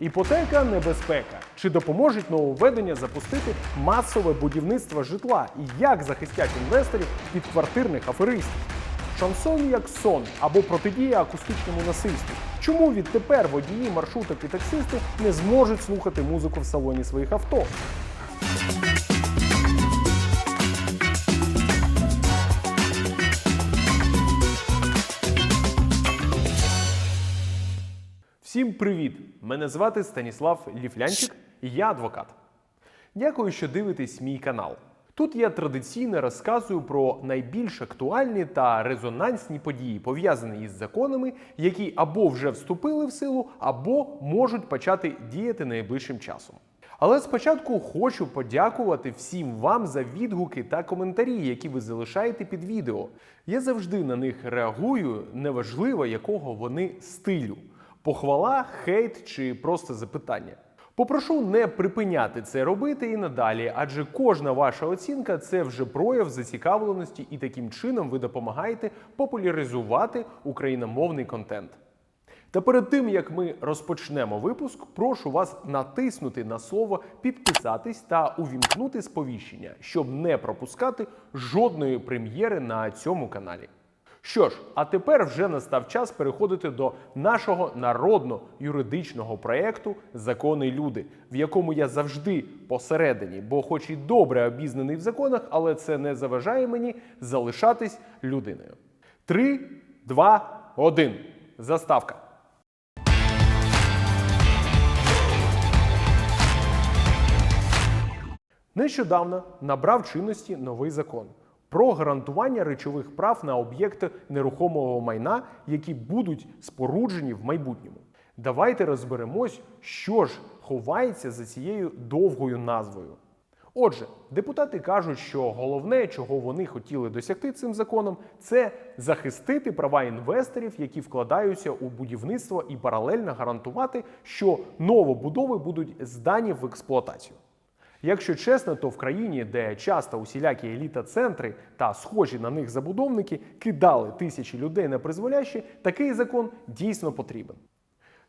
Іпотека небезпека. Чи допоможуть нововведення запустити масове будівництво житла? І як захистять інвесторів від квартирних аферистів? Шансон як сон або протидія акустичному насильству. Чому відтепер водії, маршруток і таксисти не зможуть слухати музику в салоні своїх авто? Всім привіт! Мене звати Станіслав Ліфлянчик, і я адвокат. Дякую, що дивитесь мій канал. Тут я традиційно розказую про найбільш актуальні та резонансні події, пов'язані із законами, які або вже вступили в силу, або можуть почати діяти найближчим часом. Але спочатку хочу подякувати всім вам за відгуки та коментарі, які ви залишаєте під відео. Я завжди на них реагую, неважливо якого вони стилю. Похвала, хейт чи просто запитання. Попрошу не припиняти це робити і надалі, адже кожна ваша оцінка це вже прояв зацікавленості, і таким чином ви допомагаєте популяризувати україномовний контент. Та перед тим як ми розпочнемо випуск, прошу вас натиснути на слово підписатись та увімкнути сповіщення, щоб не пропускати жодної прем'єри на цьому каналі. Що ж, а тепер вже настав час переходити до нашого народно-юридичного проєкту Закони люди, в якому я завжди посередині, бо, хоч і добре обізнаний в законах, але це не заважає мені залишатись людиною. Три, два, один. Заставка. Нещодавно набрав чинності новий закон про гарантування речових прав на об'єкти нерухомого майна, які будуть споруджені в майбутньому. Давайте розберемось, що ж ховається за цією довгою назвою. Отже, депутати кажуть, що головне, чого вони хотіли досягти цим законом, це захистити права інвесторів, які вкладаються у будівництво, і паралельно гарантувати, що новобудови будуть здані в експлуатацію. Якщо чесно, то в країні, де часто усілякі еліта-центри та схожі на них забудовники кидали тисячі людей на призволяще, такий закон дійсно потрібен.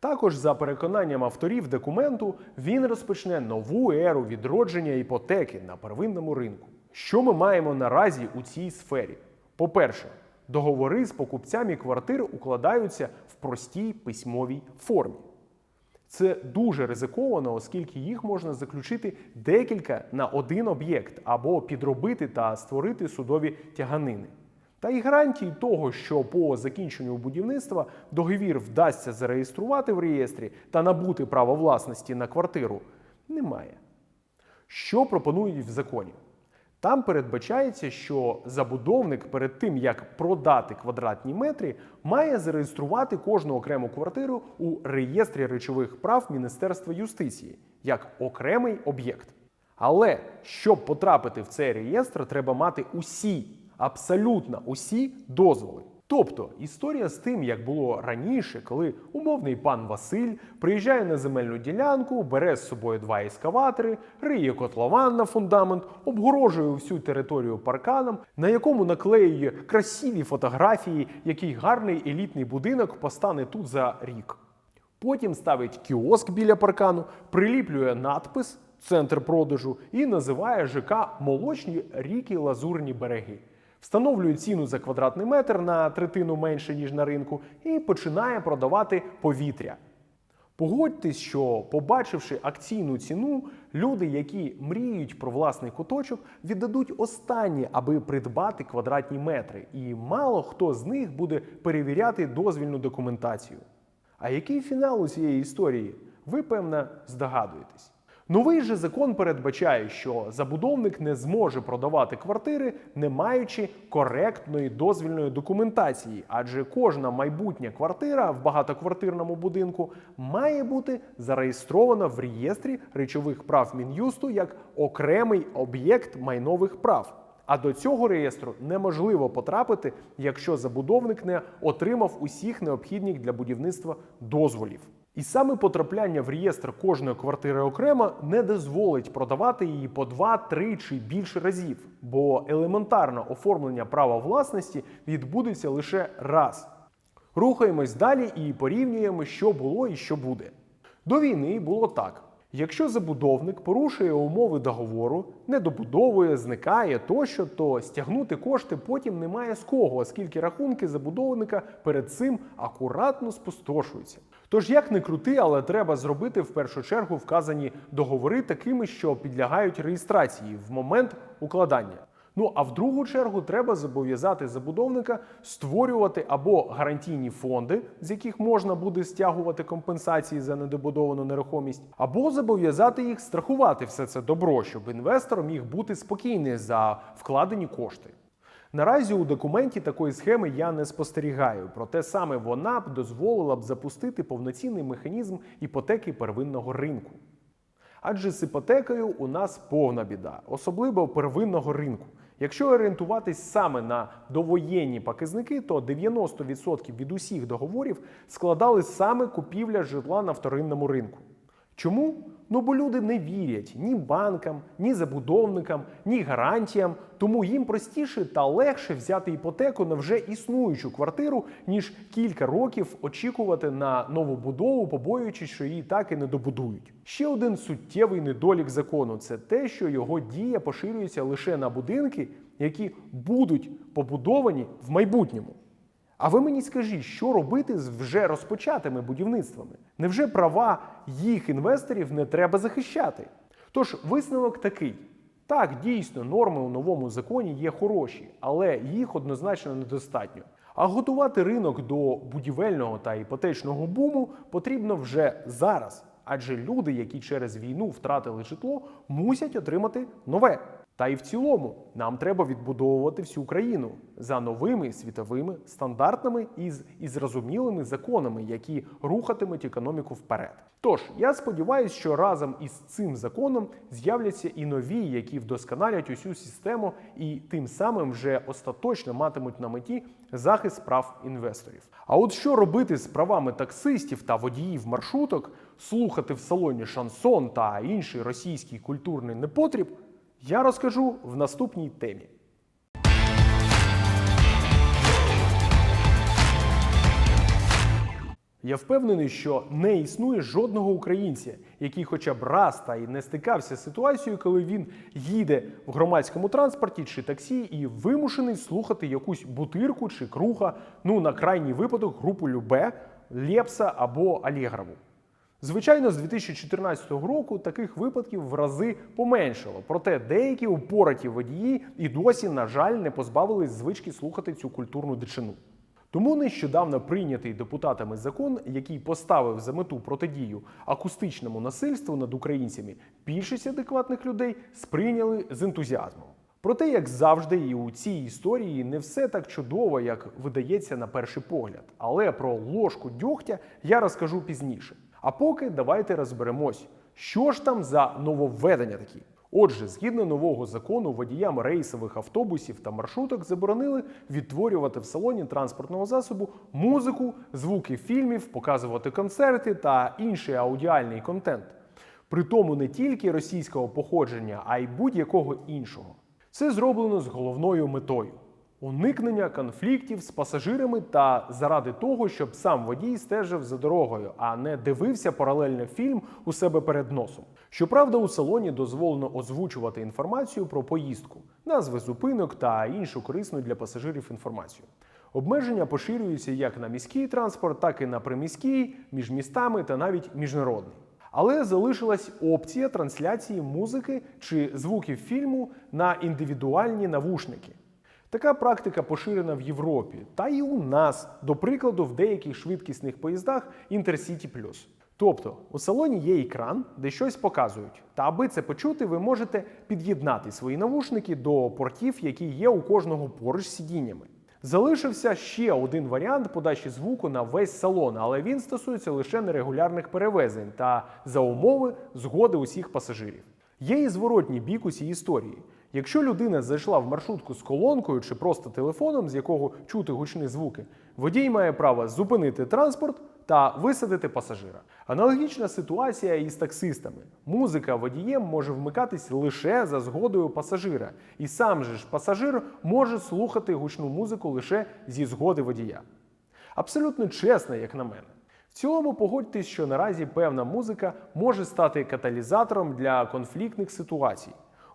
Також, за переконанням авторів документу, він розпочне нову еру відродження іпотеки на первинному ринку. Що ми маємо наразі у цій сфері? По-перше, договори з покупцями квартир укладаються в простій письмовій формі. Це дуже ризиковано, оскільки їх можна заключити декілька на один об'єкт або підробити та створити судові тяганини. Та й гарантії того, що по закінченню будівництва договір вдасться зареєструвати в реєстрі та набути право власності на квартиру, немає. Що пропонують в законі? Там передбачається, що забудовник перед тим як продати квадратні метри, має зареєструвати кожну окрему квартиру у реєстрі речових прав Міністерства юстиції як окремий об'єкт. Але щоб потрапити в цей реєстр, треба мати усі, абсолютно усі дозволи. Тобто історія з тим, як було раніше, коли умовний пан Василь приїжджає на земельну ділянку, бере з собою два ескаватори, риє котлован на фундамент, обгорожує всю територію парканом, на якому наклеює красиві фотографії, який гарний елітний будинок постане тут за рік. Потім ставить кіоск біля паркану, приліплює надпис Центр продажу і називає ЖК Молочні ріки Лазурні береги. Встановлює ціну за квадратний метр на третину менше, ніж на ринку, і починає продавати повітря. Погодьтесь, що, побачивши акційну ціну, люди, які мріють про власний куточок, віддадуть останнє, аби придбати квадратні метри, і мало хто з них буде перевіряти дозвільну документацію. А який фінал у цієї історії? Ви, певно, здогадуєтесь. Новий же закон передбачає, що забудовник не зможе продавати квартири, не маючи коректної дозвільної документації, адже кожна майбутня квартира в багатоквартирному будинку має бути зареєстрована в реєстрі речових прав Мін'юсту як окремий об'єкт майнових прав. А до цього реєстру неможливо потрапити, якщо забудовник не отримав усіх необхідних для будівництва дозволів. І саме потрапляння в реєстр кожної квартири окремо не дозволить продавати її по два, три чи більше разів, бо елементарне оформлення права власності відбудеться лише раз. Рухаємось далі і порівнюємо, що було і що буде. До війни було так. Якщо забудовник порушує умови договору, не добудовує, зникає тощо, то стягнути кошти потім немає з кого, оскільки рахунки забудовника перед цим акуратно спустошуються. Тож як не крути, але треба зробити в першу чергу вказані договори такими, що підлягають реєстрації в момент укладання. Ну а в другу чергу треба зобов'язати забудовника створювати або гарантійні фонди, з яких можна буде стягувати компенсації за недобудовану нерухомість, або зобов'язати їх страхувати все це добро, щоб інвестор міг бути спокійний за вкладені кошти. Наразі у документі такої схеми я не спостерігаю, проте саме вона б дозволила б запустити повноцінний механізм іпотеки первинного ринку. Адже з іпотекою у нас повна біда, особливо первинного ринку. Якщо орієнтуватись саме на довоєнні показники, то 90% від усіх договорів складали саме купівля житла на вторинному ринку. Чому? Ну бо люди не вірять ні банкам, ні забудовникам, ні гарантіям, тому їм простіше та легше взяти іпотеку на вже існуючу квартиру, ніж кілька років очікувати на нову будову, побоюючись, що її так і не добудують. Ще один суттєвий недолік закону це те, що його дія поширюється лише на будинки, які будуть побудовані в майбутньому. А ви мені скажіть, що робити з вже розпочатими будівництвами? Невже права їх інвесторів не треба захищати? Тож висновок такий: так, дійсно, норми у новому законі є хороші, але їх однозначно недостатньо. А готувати ринок до будівельного та іпотечного буму потрібно вже зараз, адже люди, які через війну втратили житло, мусять отримати нове. Та й в цілому нам треба відбудовувати всю країну за новими світовими стандартами і з і зрозумілими законами, які рухатимуть економіку вперед. Тож я сподіваюся, що разом із цим законом з'являться і нові, які вдосконалять усю систему, і тим самим вже остаточно матимуть на меті захист прав інвесторів. А от що робити з правами таксистів та водіїв маршруток, слухати в салоні шансон та інший російський культурний непотріб? Я розкажу в наступній темі. Я впевнений, що не існує жодного українця, який хоча б раз та й не стикався з ситуацією, коли він їде в громадському транспорті чи таксі і вимушений слухати якусь бутирку чи круга, ну на крайній випадок групу Любе, Лепса або Алєгрову. Звичайно, з 2014 року таких випадків в рази поменшало. Проте деякі упораті водії і досі, на жаль, не позбавились звички слухати цю культурну дичину. Тому нещодавно прийнятий депутатами закон, який поставив за мету протидію акустичному насильству над українцями, більшість адекватних людей сприйняли з ентузіазмом. Проте, як завжди, і у цій історії не все так чудово, як видається на перший погляд. Але про ложку дьогтя я розкажу пізніше. А поки давайте розберемось, що ж там за нововведення такі. Отже, згідно нового закону, водіям рейсових автобусів та маршруток заборонили відтворювати в салоні транспортного засобу музику, звуки фільмів, показувати концерти та інший аудіальний контент. Притому не тільки російського походження, а й будь-якого іншого. Це зроблено з головною метою уникнення конфліктів з пасажирами та заради того, щоб сам водій стежив за дорогою, а не дивився паралельно фільм у себе перед носом. Щоправда, у салоні дозволено озвучувати інформацію про поїздку, назви зупинок та іншу корисну для пасажирів інформацію. Обмеження поширюються як на міський транспорт, так і на приміський, між містами та навіть міжнародний. Але залишилась опція трансляції музики чи звуків фільму на індивідуальні навушники. Така практика поширена в Європі, та й у нас, до прикладу, в деяких швидкісних поїздах Intercity Plus. Тобто у салоні є екран, де щось показують. Та аби це почути, ви можете під'єднати свої навушники до портів, які є у кожного поруч з сидіннями. Залишився ще один варіант подачі звуку на весь салон, але він стосується лише нерегулярних перевезень та за умови згоди усіх пасажирів. Є і зворотній бік усій історії. Якщо людина зайшла в маршрутку з колонкою чи просто телефоном, з якого чути гучні звуки, водій має право зупинити транспорт та висадити пасажира. Аналогічна ситуація і з таксистами. Музика водієм може вмикатись лише за згодою пасажира, і сам же ж пасажир може слухати гучну музику лише зі згоди водія. Абсолютно чесно, як на мене. В цілому погодьтесь, що наразі певна музика може стати каталізатором для конфліктних ситуацій,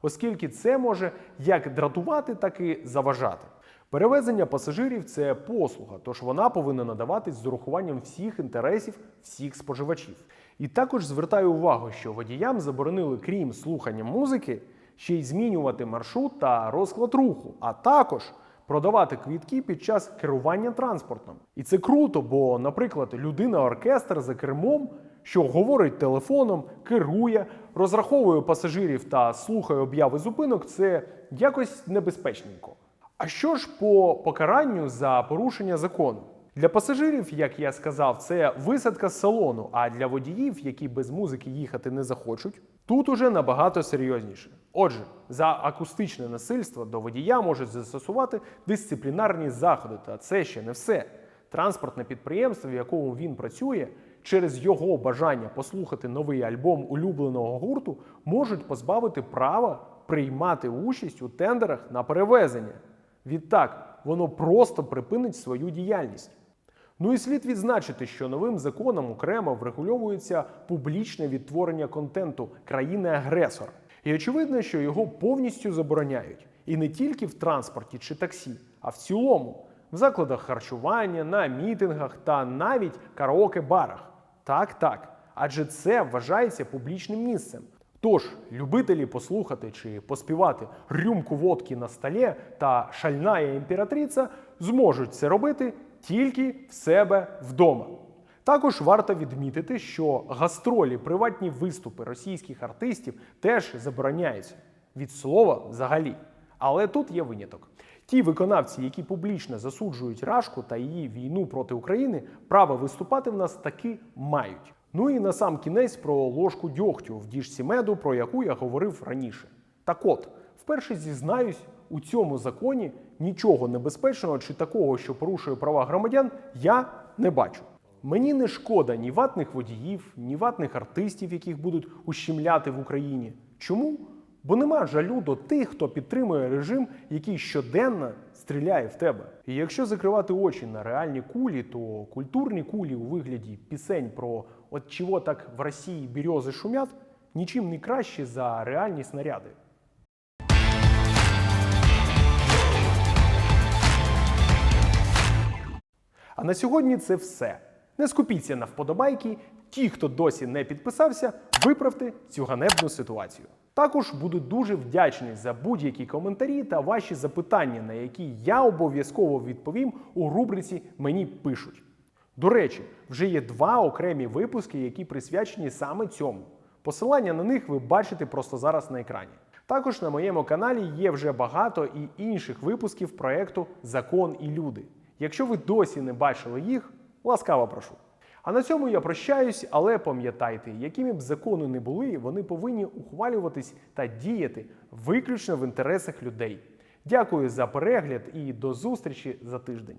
оскільки це може як дратувати, так і заважати. Перевезення пасажирів це послуга, тож вона повинна надаватись з урахуванням всіх інтересів всіх споживачів. І також звертаю увагу, що водіям заборонили, крім слухання музики, ще й змінювати маршрут та розклад руху, а також продавати квітки під час керування транспортом. І це круто, бо, наприклад, людина-оркестр за кермом, що говорить телефоном, керує, розраховує пасажирів та слухає обяви зупинок, це якось небезпечненько. А що ж по покаранню за порушення закону? Для пасажирів, як я сказав, це висадка з салону, а для водіїв, які без музики їхати не захочуть, тут уже набагато серйозніше. Отже, за акустичне насильство до водія можуть застосувати дисциплінарні заходи, та це ще не все. Транспортне підприємство, в якому він працює, через його бажання послухати новий альбом улюбленого гурту, можуть позбавити права приймати участь у тендерах на перевезення. Відтак, воно просто припинить свою діяльність. Ну і слід відзначити, що новим законом окремо врегульовується публічне відтворення контенту країни-агресора. І очевидно, що його повністю забороняють. І не тільки в транспорті чи таксі, а в цілому, в закладах харчування, на мітингах та навіть караоке-барах. Так, так. Адже це вважається публічним місцем. Тож, любителі послухати чи поспівати рюмку водки на столі та шальна імператриця зможуть це робити тільки в себе вдома. Також варто відмітити, що гастролі, приватні виступи російських артистів теж забороняються від слова взагалі. Але тут є виняток. Ті виконавці, які публічно засуджують Рашку та її війну проти України, право виступати в нас таки мають. Ну і на сам кінець про ложку дьогтю в діжці меду, про яку я говорив раніше. Так от, вперше зізнаюсь, у цьому законі нічого небезпечного чи такого, що порушує права громадян, я не бачу. Мені не шкода ні ватних водіїв, ні ватних артистів, яких будуть ущемляти в Україні. Чому? Бо нема жалю до тих, хто підтримує режим, який щоденно стріляє в тебе. І якщо закривати очі на реальні кулі, то культурні кулі у вигляді пісень про от чого так в Росії берези шумять, нічим не кращі за реальні снаряди. А на сьогодні це все. Не скупіться на вподобайки. Ті, хто досі не підписався, виправте цю ганебну ситуацію. Також буду дуже вдячний за будь-які коментарі та ваші запитання, на які я обов'язково відповім у рубриці Мені пишуть. До речі, вже є два окремі випуски, які присвячені саме цьому. Посилання на них ви бачите просто зараз на екрані. Також на моєму каналі є вже багато і інших випусків проекту Закон і люди. Якщо ви досі не бачили їх, ласкаво прошу. А на цьому я прощаюсь, але пам'ятайте, якими б закони не були, вони повинні ухвалюватись та діяти виключно в інтересах людей. Дякую за перегляд і до зустрічі за тиждень.